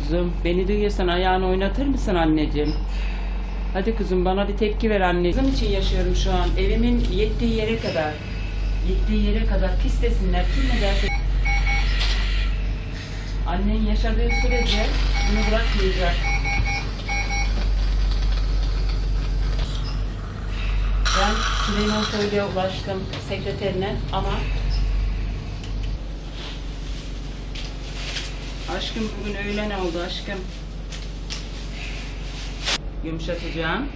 kuzum. Beni duyuyorsan ayağını oynatır mısın anneciğim? Hadi kuzum bana bir tepki ver anne. Kızım için yaşıyorum şu an. Evimin yettiği yere kadar. Yettiği yere kadar pis desinler. Kim ne derse. Annen yaşadığı sürece bunu bırakmayacak. Ben Süleyman Soylu'ya ulaştım sekreterine ama Aşkım bugün öğlen oldu aşkım. Yumuşatacağım.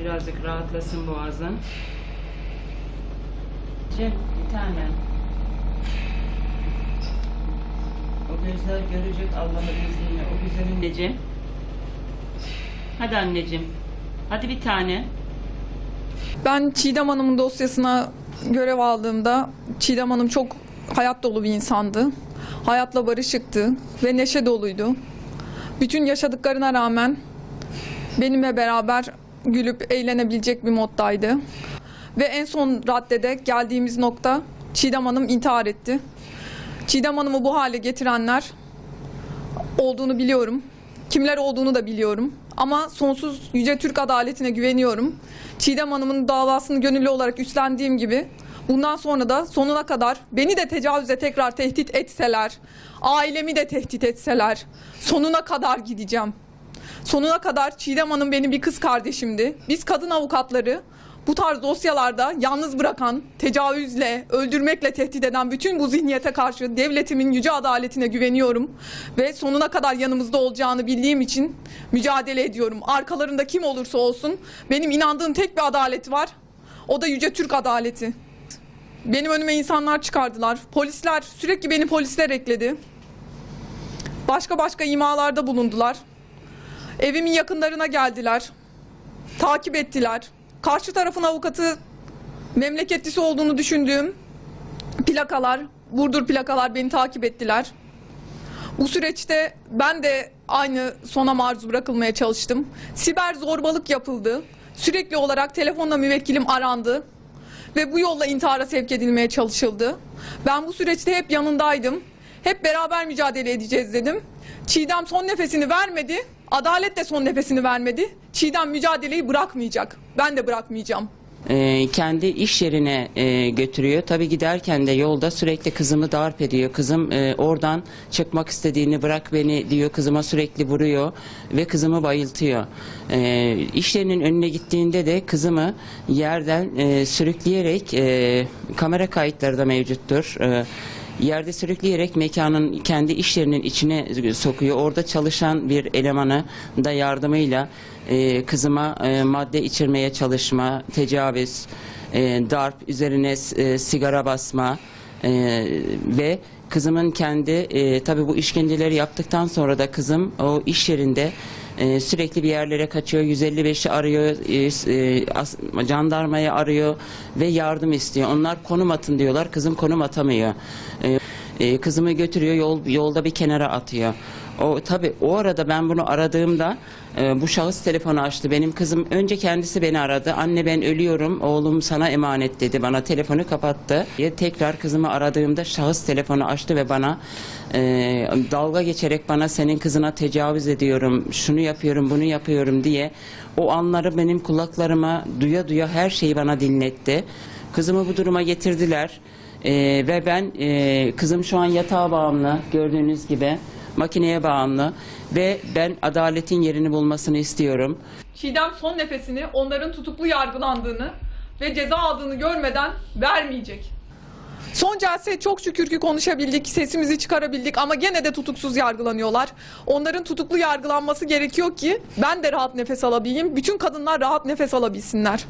Birazcık rahatlasın boğazın. Cem bir tane. O gözler görecek Allah'ın izniyle. O güzel anneciğim. Hadi anneciğim. Hadi bir tane. Ben Çiğdem Hanım'ın dosyasına görev aldığımda Çiğdem Hanım çok hayat dolu bir insandı. Hayatla barışıktı ve neşe doluydu. Bütün yaşadıklarına rağmen benimle beraber gülüp eğlenebilecek bir moddaydı. Ve en son raddede geldiğimiz nokta Çiğdem Hanım intihar etti. Çiğdem Hanım'ı bu hale getirenler olduğunu biliyorum. Kimler olduğunu da biliyorum. Ama sonsuz Yüce Türk adaletine güveniyorum. Çiğdem Hanım'ın davasını gönüllü olarak üstlendiğim gibi bundan sonra da sonuna kadar beni de tecavüze tekrar tehdit etseler, ailemi de tehdit etseler sonuna kadar gideceğim. Sonuna kadar Çiğdem Hanım benim bir kız kardeşimdi. Biz kadın avukatları bu tarz dosyalarda yalnız bırakan, tecavüzle, öldürmekle tehdit eden bütün bu zihniyete karşı devletimin yüce adaletine güveniyorum. Ve sonuna kadar yanımızda olacağını bildiğim için mücadele ediyorum. Arkalarında kim olursa olsun benim inandığım tek bir adalet var. O da yüce Türk adaleti. Benim önüme insanlar çıkardılar. Polisler sürekli beni polisler ekledi. Başka başka imalarda bulundular. Evimin yakınlarına geldiler. Takip ettiler. Karşı tarafın avukatı memleketlisi olduğunu düşündüğüm plakalar, Burdur plakalar beni takip ettiler. Bu süreçte ben de aynı sona maruz bırakılmaya çalıştım. Siber zorbalık yapıldı. Sürekli olarak telefonla müvekkilim arandı ve bu yolla intihara sevk edilmeye çalışıldı. Ben bu süreçte hep yanındaydım. Hep beraber mücadele edeceğiz dedim. Çiğdem son nefesini vermedi. Adalet de son nefesini vermedi. Çiğdem mücadeleyi bırakmayacak. Ben de bırakmayacağım. Ee, kendi iş yerine e, götürüyor. Tabii giderken de yolda sürekli kızımı darp ediyor. Kızım e, oradan çıkmak istediğini bırak beni diyor. Kızıma sürekli vuruyor ve kızımı bayıltıyor. E, iş yerinin önüne gittiğinde de kızımı yerden e, sürükleyerek e, kamera kayıtları da mevcuttur. E, yerde sürükleyerek mekanın kendi iş yerinin içine sokuyor. Orada çalışan bir elemanı da yardımıyla e, kızıma e, madde içirmeye çalışma, tecavüz, e, darp, üzerine e, sigara basma e, ve kızımın kendi e, tabii bu işkenceleri yaptıktan sonra da kızım o iş yerinde e, sürekli bir yerlere kaçıyor. 155'i arıyor, e, e, as- jandarmayı arıyor ve yardım istiyor. Onlar konum atın diyorlar. Kızım konum atamıyor. E, e, kızımı götürüyor, yol, yolda bir kenara atıyor. O tabii o arada ben bunu aradığımda e, bu şahıs telefonu açtı. Benim kızım önce kendisi beni aradı. Anne ben ölüyorum. Oğlum sana emanet dedi. Bana telefonu kapattı. E, Tekrar kızımı aradığımda şahıs telefonu açtı ve bana e, dalga geçerek bana senin kızına tecavüz ediyorum. Şunu yapıyorum, bunu yapıyorum diye o anları benim kulaklarıma duya duya her şeyi bana dinletti. Kızımı bu duruma getirdiler. E, ve ben e, kızım şu an yatağa bağımlı gördüğünüz gibi makineye bağımlı ve ben adaletin yerini bulmasını istiyorum. Çiğdem son nefesini onların tutuklu yargılandığını ve ceza aldığını görmeden vermeyecek. Son celse çok şükür ki konuşabildik, sesimizi çıkarabildik ama gene de tutuksuz yargılanıyorlar. Onların tutuklu yargılanması gerekiyor ki ben de rahat nefes alabileyim, bütün kadınlar rahat nefes alabilsinler.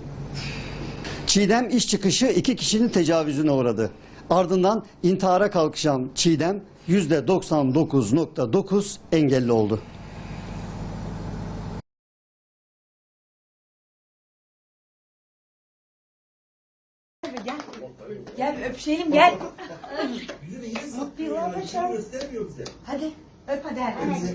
Çiğdem iş çıkışı iki kişinin tecavüzüne uğradı. Ardından intihara kalkışan Çiğdem %99.9 engelli oldu. Gel. Gel bir öpüşelim gel. Mutlu yıllar paşam. Hadi öp hadi. hadi.